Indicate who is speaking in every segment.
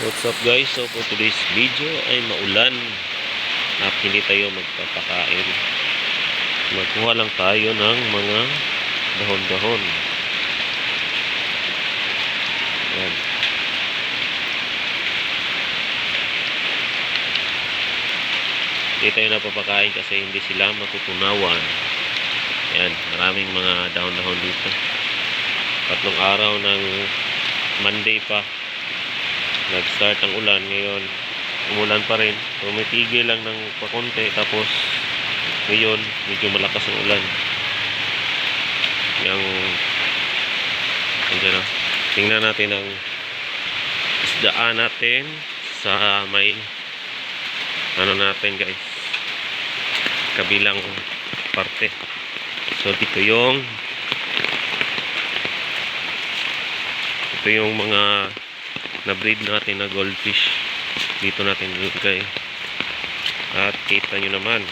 Speaker 1: What's up guys? So for today's video ay maulan hindi tayo magpapakain. Magkuha lang tayo ng mga dahon-dahon. Yan. Hindi tayo napapakain kasi hindi sila matutunawan. Yan, maraming mga dahon-dahon dito. Tatlong araw ng Monday pa nag-start ang ulan ngayon. Umulan pa rin. Tumitigil lang ng pakunti tapos ngayon medyo malakas ang ulan. Yung andyan na tingnan natin ang isdaan natin sa may ano natin guys? Kabilang parte. So dito yung ito yung mga na-breed natin na goldfish. Dito natin ilagay at kita nyo naman.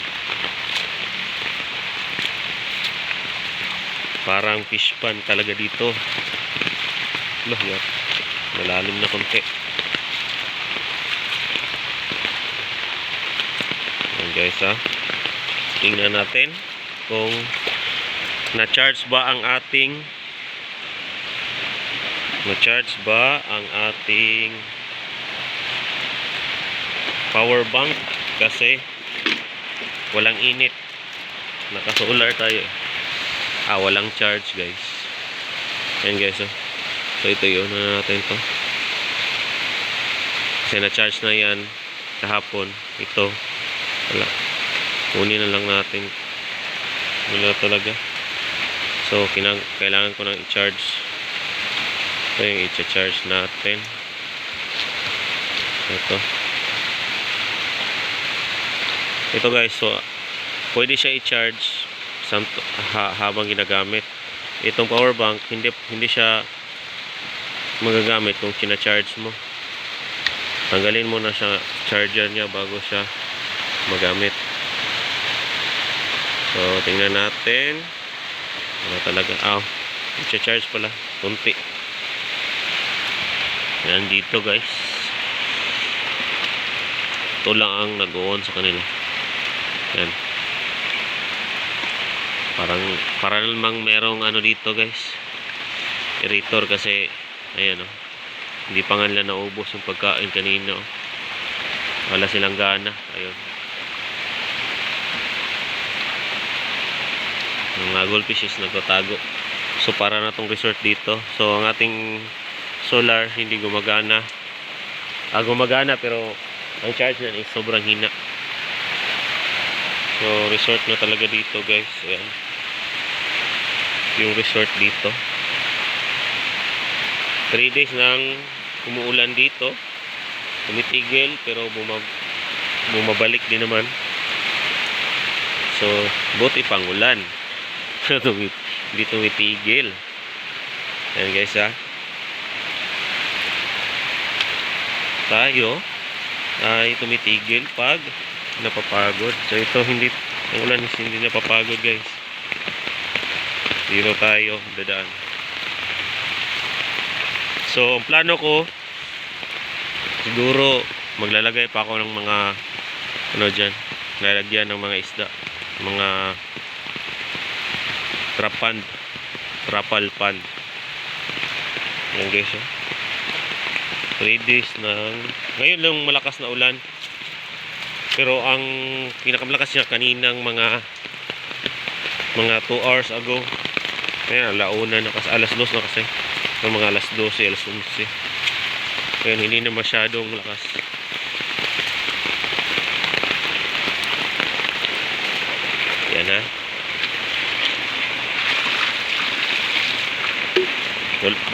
Speaker 1: Parang fish pan talaga dito. Lah yan malalim na konti. Yan guys ha? Tingnan natin kung na-charge ba ang ating na-charge ba ang ating power bank? Kasi walang init. Naka-solar tayo eh. ah walang charge guys. Yan guys oh. so ito yun. Na natin to? Kasi na-charge na yan kahapon. Ito. Wala. Kunin na lang natin. Wala talaga. So kailangan ko nang i-charge ito yung i-charge natin. Ito. Ito guys so pwede siya i-charge ha, habang ginagamit. Itong power bank hindi hindi siya magagamit kung kina-charge mo. Tanggalin mo na siya charger niya bago siya magamit. So tingnan natin. Ano talaga. Ah i-charge pala. Kunti yan dito guys. Ito lang ang nag-on sa kanila. Yan parang para namang merong ano dito guys. Irritor kasi ayan oh. Hindi pa nga nila naubos yung pagkain kanina oh. wala silang gana. Ayun. Yung mga goldfish is nagtatago. So para na tong resort dito. So ang ating solar hindi gumagana. Ah gumagana pero ang charge na is sobrang hina. So resort na talaga dito guys. Ayan. Yung resort dito. 3 days nang umuulan dito. Tumitigil pero bumab bumabalik din naman. So buti pang ulan. Hindi tumitigil. Ayan guys ha tayo ay tumitigil pag napapagod. So ito hindi ang ulan is hindi napapagod guys. Dito tayo dadaan. So ang plano ko siguro maglalagay pa ako ng mga ano dyan lalagyan ng mga isda mga trapan trapal pan. Yan guys oh 3 days ng ngayon lang malakas na ulan. Pero ang pinakamalakas niya kaninang mga mga 2 hours ago ayan alauna na kasi alas 2 na kasi. Ng mga alas 12 alas 11 ngayon hindi na masyadong lakas. Yan ha?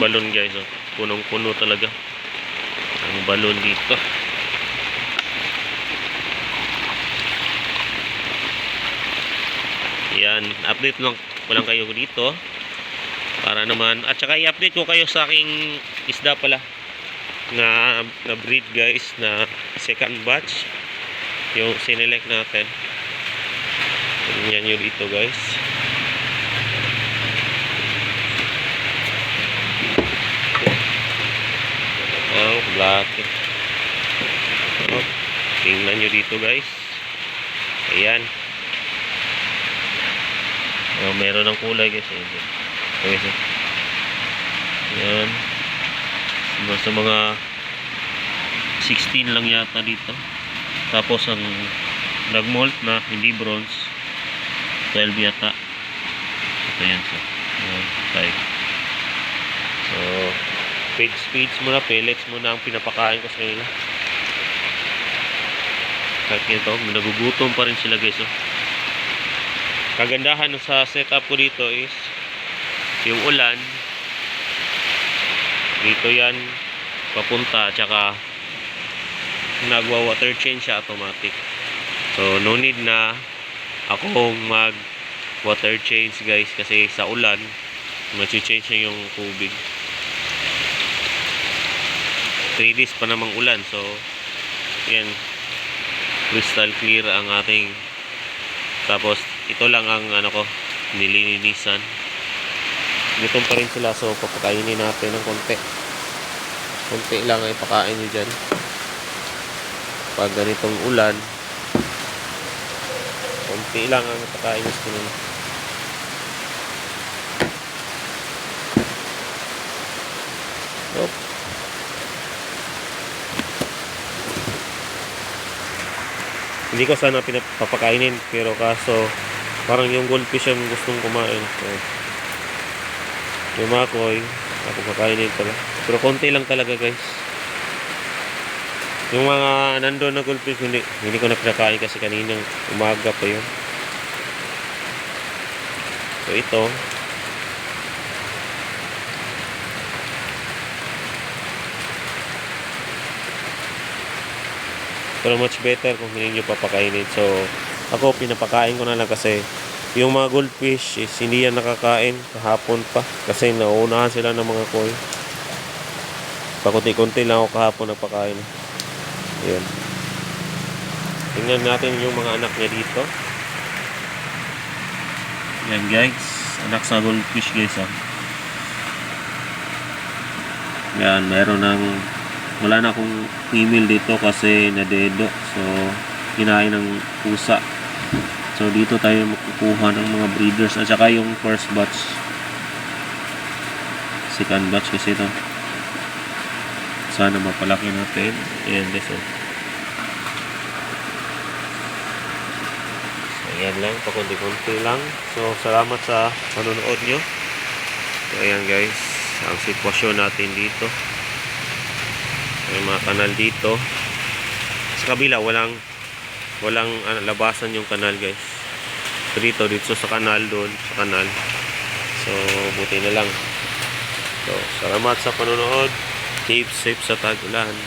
Speaker 1: Balon guys oh. punong puno talaga ang balon dito. Yan update lang ko lang kayo dito. Para naman at saka i-update ko kayo sa aking isda pala na, na breed guys na second batch. Yung sinelect natin. Yan yun dito guys oh black Oh, tingnan nyo dito guys. Ayan. Oh, meron ng kulay guys. Ayan. So. Ayan. Sa mga 16 lang yata dito. Tapos ang nagmold na hindi bronze 12 yata. Ito yan so. Ayan, five. So, feeds feeds muna, pellets muna ang pinapakain ko sa kanila. Kahit ganito, nagugutom pa rin sila guys. Oh. Kagandahan sa setup ko dito is yung ulan dito yan papunta tsaka nagwa water change siya automatic so no need na akong mag water change guys kasi sa ulan mag-change na yung tubig 3 days pa namang ulan so yan crystal clear ang ating tapos ito lang ang ano ko nililinisan. Gutom pa rin sila so papakainin natin ng konti. Konti lang ay pakain nyo dyan. Pag ganitong ulan konti lang ang pakain nyo sa kanila hindi ko sana pinapakainin pero kaso parang yung goldfish ang gustong kumain. So yung makoy ako kakainin pala. Pero konti lang talaga guys. Yung mga nandun na goldfish hindi, hindi ko na pinakain kasi kaninang umaga pa yun. So ito pero much better kung hindi nyo papakainin. So ako pinapakain ko na lang kasi yung mga goldfish is hindi yan nakakain. Kahapon pa kasi nauunahan sila ng mga koi. Pakunti-kunti lang ako kahapon nagpakain. Yun tingnan natin yung mga anak niya dito. Yan guys. Anak sa goldfish guys ah. Yan meron ng wala na akong female dito kasi nadedo so kinain ng pusa So dito tayo makukuha ng mga breeders at saka yung first batch. Second batch kasi ito. Sana mapalaki natin. Ayan guys. Oh. So, ayan lang. Pakunti-kunti lang. So salamat sa panonood nyo. So ayan guys. Ang sitwasyon natin dito. May mga kanal dito. Sa kabila walang walang ano, labasan yung kanal guys. Dito dito sa kanal doon sa kanal. So buti na lang. So salamat sa panonood. Keep safe sa tag-ulan